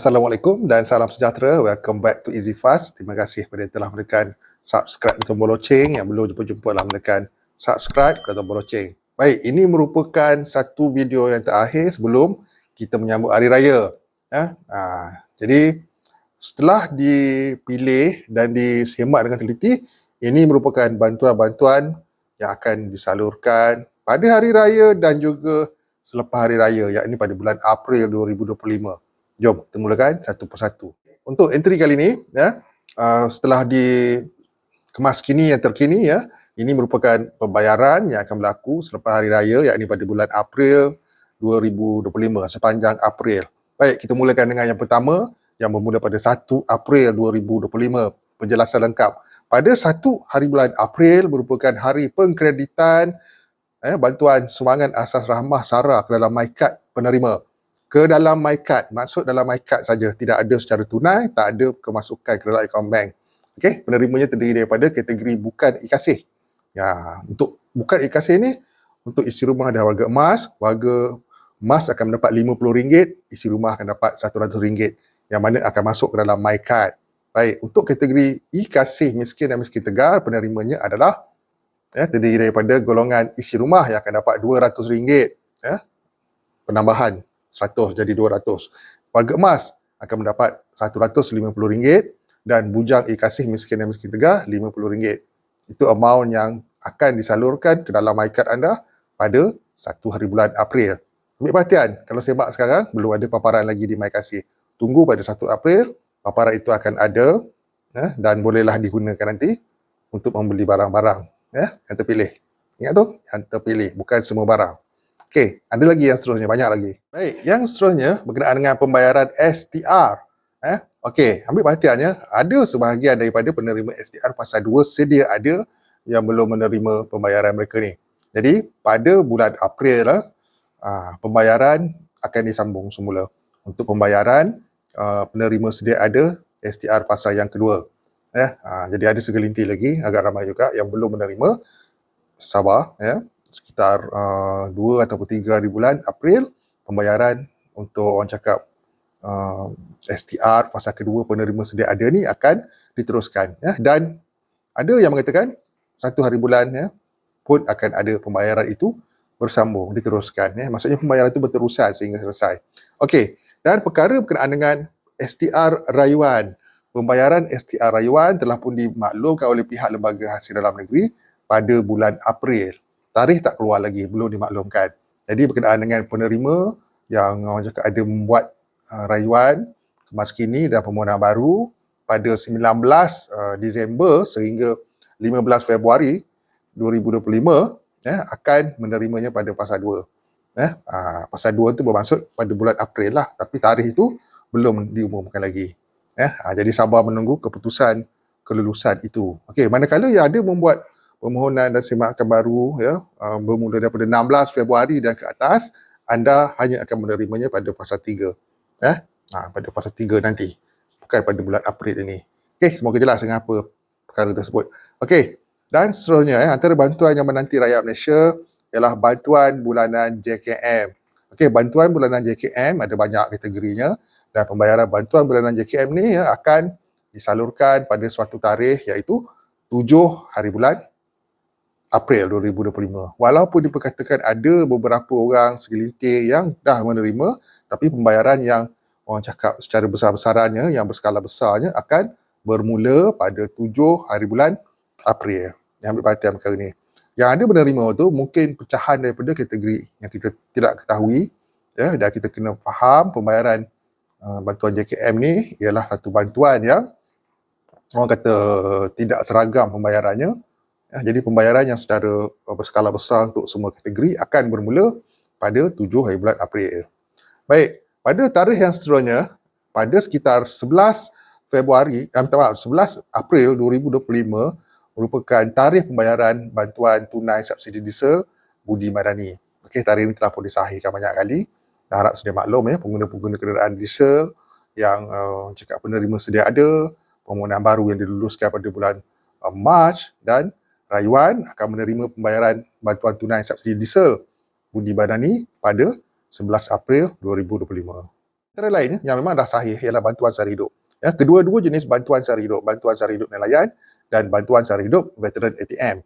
Assalamualaikum dan salam sejahtera. Welcome back to Easy Fast. Terima kasih kepada yang telah menekan subscribe dan tombol loceng. Yang belum jumpa-jumpa telah menekan subscribe dan tombol loceng. Baik, ini merupakan satu video yang terakhir sebelum kita menyambut Hari Raya. Ya? Ha, jadi, setelah dipilih dan disemak dengan teliti, ini merupakan bantuan-bantuan yang akan disalurkan pada Hari Raya dan juga selepas Hari Raya, yakni pada bulan April 2025. Jom kita mulakan satu persatu. Untuk entry kali ini, ya, uh, setelah dikemas kini yang terkini, ya, ini merupakan pembayaran yang akan berlaku selepas Hari Raya, yakni pada bulan April 2025, sepanjang April. Baik, kita mulakan dengan yang pertama, yang bermula pada 1 April 2025. Penjelasan lengkap. Pada 1 hari bulan April merupakan hari pengkreditan eh, bantuan sumbangan asas rahmah SARA ke dalam MyCard penerima ke dalam MyCard. Maksud dalam MyCard saja, tidak ada secara tunai, tak ada kemasukan ke dalam akaun bank. Okey, penerimanya terdiri daripada kategori bukan ikasih. Ya, untuk bukan ikasih ni untuk isi rumah ada warga emas, warga emas akan mendapat RM50, isi rumah akan dapat RM100 yang mana akan masuk ke dalam MyCard. Baik, untuk kategori ikasih miskin dan miskin tegar, penerimanya adalah ya, terdiri daripada golongan isi rumah yang akan dapat RM200 ya, penambahan 100 jadi 200. Warga emas akan mendapat RM150 dan bujang ikasih miskin dan miskin tegar RM50. Itu amount yang akan disalurkan ke dalam MyCard anda pada satu hari bulan April. Ambil perhatian, kalau semak sekarang, belum ada paparan lagi di MyKasih. Tunggu pada 1 April, paparan itu akan ada eh, dan bolehlah digunakan nanti untuk membeli barang-barang eh, yang terpilih. Ingat tu, yang terpilih, bukan semua barang. Okey, ada lagi yang seterusnya, banyak lagi. Baik, yang seterusnya berkenaan dengan pembayaran STR. Eh? Okey, ambil perhatiannya, ada sebahagian daripada penerima STR fasa 2 sedia ada yang belum menerima pembayaran mereka ni. Jadi, pada bulan April uh, pembayaran akan disambung semula. Untuk pembayaran, uh, penerima sedia ada STR fasa yang kedua. Eh? Uh, jadi, ada segelintir lagi, agak ramai juga yang belum menerima. Sabar, ya sekitar uh, dua ataupun tiga hari bulan April pembayaran untuk orang cakap uh, STR fasa kedua penerima sedia ada ni akan diteruskan ya. Dan ada yang mengatakan satu hari bulan ya pun akan ada pembayaran itu bersambung diteruskan ya. Maksudnya pembayaran itu berterusan sehingga selesai. Okey dan perkara berkenaan dengan STR rayuan. Pembayaran STR rayuan telah pun dimaklumkan oleh pihak lembaga hasil dalam negeri pada bulan April tarikh tak keluar lagi, belum dimaklumkan. Jadi berkenaan dengan penerima yang orang cakap ada membuat uh, rayuan kemas kini dan permohonan baru pada 19 uh, Disember sehingga 15 Februari 2025 ya, akan menerimanya pada fasa 2. Ya, uh, fasa 2 itu bermaksud pada bulan April lah tapi tarikh itu belum diumumkan lagi. Ya, uh, jadi sabar menunggu keputusan kelulusan itu. Okey, manakala yang ada membuat permohonan dan semakan baru ya uh, bermula daripada 16 Februari dan ke atas anda hanya akan menerimanya pada fasa 3 ya. Ha, pada fasa 3 nanti bukan pada bulan April ini. Okey semoga jelas dengan apa perkara tersebut. Okey dan seterusnya ya, antara bantuan yang menanti rakyat Malaysia ialah bantuan bulanan JKM okey bantuan bulanan JKM ada banyak kategorinya dan pembayaran bantuan bulanan JKM ni ya, akan disalurkan pada suatu tarikh iaitu 7 hari bulan April 2025. Walaupun diperkatakan ada beberapa orang segelintir yang dah menerima tapi pembayaran yang orang cakap secara besar-besarannya yang berskala besarnya akan bermula pada 7 hari bulan April. Yang ambil perhatian perkara ini. Yang ada menerima tu mungkin pecahan daripada kategori yang kita tidak ketahui ya dan kita kena faham pembayaran uh, bantuan JKM ni ialah satu bantuan yang orang kata tidak seragam pembayarannya Ya, jadi pembayaran yang secara berskala besar untuk semua kategori akan bermula pada 7 hari bulan April. Baik, pada tarikh yang seterusnya, pada sekitar 11 Februari, eh, maaf, 11 April 2025 merupakan tarikh pembayaran bantuan tunai subsidi diesel Budi Madani. Okey, tarikh ini telah pun disahihkan banyak kali. Dan harap sudah maklum ya, pengguna-pengguna kenderaan diesel yang uh, cakap penerima sedia ada, permohonan baru yang diluluskan pada bulan uh, Mac dan rayuan akan menerima pembayaran bantuan tunai subsidi diesel Budi Badani pada 11 April 2025. Antara lain yang memang dah sahih ialah bantuan sara hidup. Ya, kedua-dua jenis bantuan sara hidup, bantuan sara hidup nelayan dan bantuan sara hidup veteran ATM.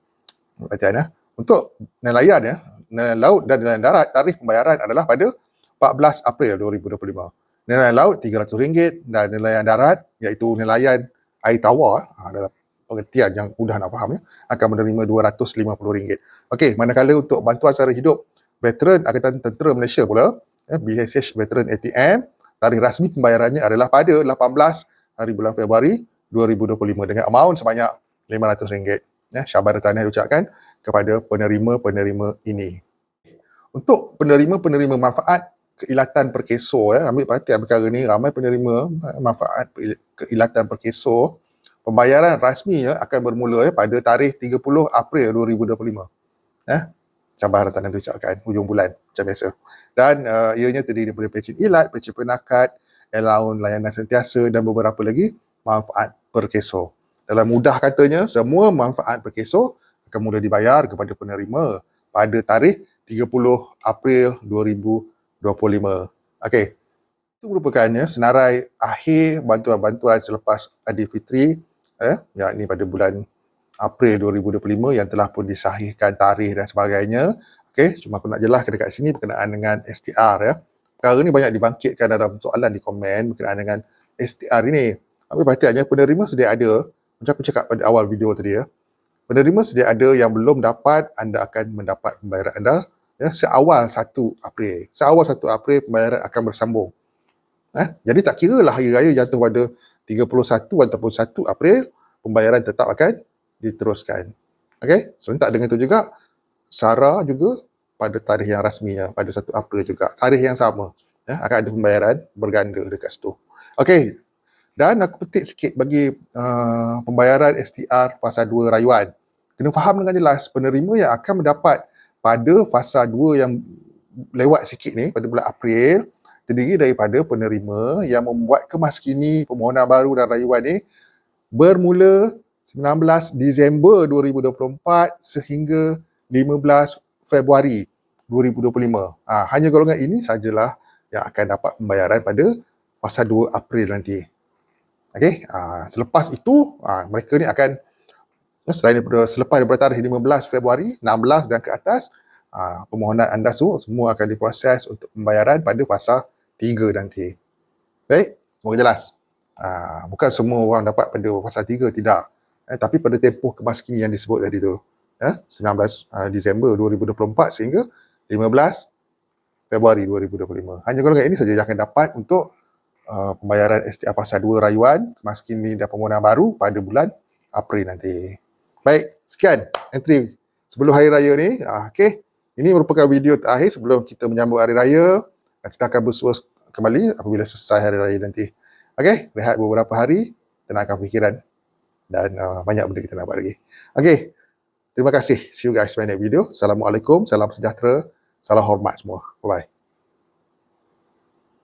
Perhatian ya. Untuk nelayan ya, nelayan laut dan nelayan darat, tarikh pembayaran adalah pada 14 April 2025. Nelayan laut RM300 dan nelayan darat iaitu nelayan air tawar ha, adalah pengertian yang mudah nak faham ya, akan menerima RM250. Okey, manakala untuk bantuan sara hidup veteran Angkatan Tentera Malaysia pula, ya, BSH Veteran ATM, tarikh rasmi pembayarannya adalah pada 18 hari bulan Februari 2025 dengan amount sebanyak RM500. Ya, syabar tahniah diucapkan kepada penerima-penerima ini. Untuk penerima-penerima manfaat keilatan perkeso, ya, ambil perhatian perkara ni, ramai penerima manfaat keilatan perkeso, pembayaran rasminya akan bermula ya, pada tarikh 30 April 2025. Ya, cabaran tanah diucapkan hujung bulan macam biasa. Dan uh, ianya terdiri daripada pencen ilat, pencen penakat, allowance layanan sentiasa dan beberapa lagi manfaat perkeso. Dalam mudah katanya, semua manfaat perkeso akan mula dibayar kepada penerima pada tarikh 30 April 2025. Okey. Itu merupakan ya, senarai akhir bantuan-bantuan selepas Aidilfitri eh, yakni pada bulan April 2025 yang telah pun disahihkan tarikh dan sebagainya. Okey, cuma aku nak jelaskan dekat sini berkenaan dengan STR ya. Perkara ni banyak dibangkitkan dalam soalan di komen berkenaan dengan STR ini. Tapi perhatiannya penerima sedia ada, macam aku cakap pada awal video tadi ya. Penerima sedia ada yang belum dapat, anda akan mendapat pembayaran anda ya, seawal 1 April. Seawal 1 April pembayaran akan bersambung. Eh, jadi tak kira lah hari raya jatuh pada 31 ataupun 1 April, pembayaran tetap akan diteruskan. Okey, serentak dengan itu juga SARA juga pada tarikh yang rasminya pada 1 April juga. Tarikh yang sama. Ya, akan ada pembayaran berganda dekat situ. Okey. Dan aku petik sikit bagi uh, pembayaran STR fasa 2 rayuan. Kena faham dengan jelas penerima yang akan mendapat pada fasa 2 yang lewat sikit ni pada bulan April terdiri daripada penerima yang membuat kemaskini permohonan baru dan rayuan ni bermula 19 Disember 2024 sehingga 15 Februari 2025. Ha, hanya golongan ini sajalah yang akan dapat pembayaran pada fasa 2 April nanti. Okey, ha, selepas itu ha, mereka ni akan selain daripada selepas daripada tarikh 15 Februari, 16 dan ke atas, ha, permohonan anda semua semua akan diproses untuk pembayaran pada fasa 3 nanti. Baik, semoga jelas. Ha, bukan semua orang dapat pada fasa 3, tidak eh, tapi pada tempoh kemaskinan yang disebut tadi tu eh, 19 uh, Disember 2024 sehingga 15 Februari 2025 hanya golongan ini saja yang akan dapat untuk uh, pembayaran STR Fasa 2 rayuan kemaskinan dan permohonan baru pada bulan April nanti baik sekian entry sebelum hari raya ni uh, okay. ini merupakan video terakhir sebelum kita menyambut hari raya kita akan bersua kembali apabila selesai hari raya nanti Okay, rehat beberapa hari tenangkan fikiran dan uh, banyak benda kita nak buat lagi. Okay, terima kasih. See you guys in the next video. Assalamualaikum, salam sejahtera, salam hormat semua. Bye-bye.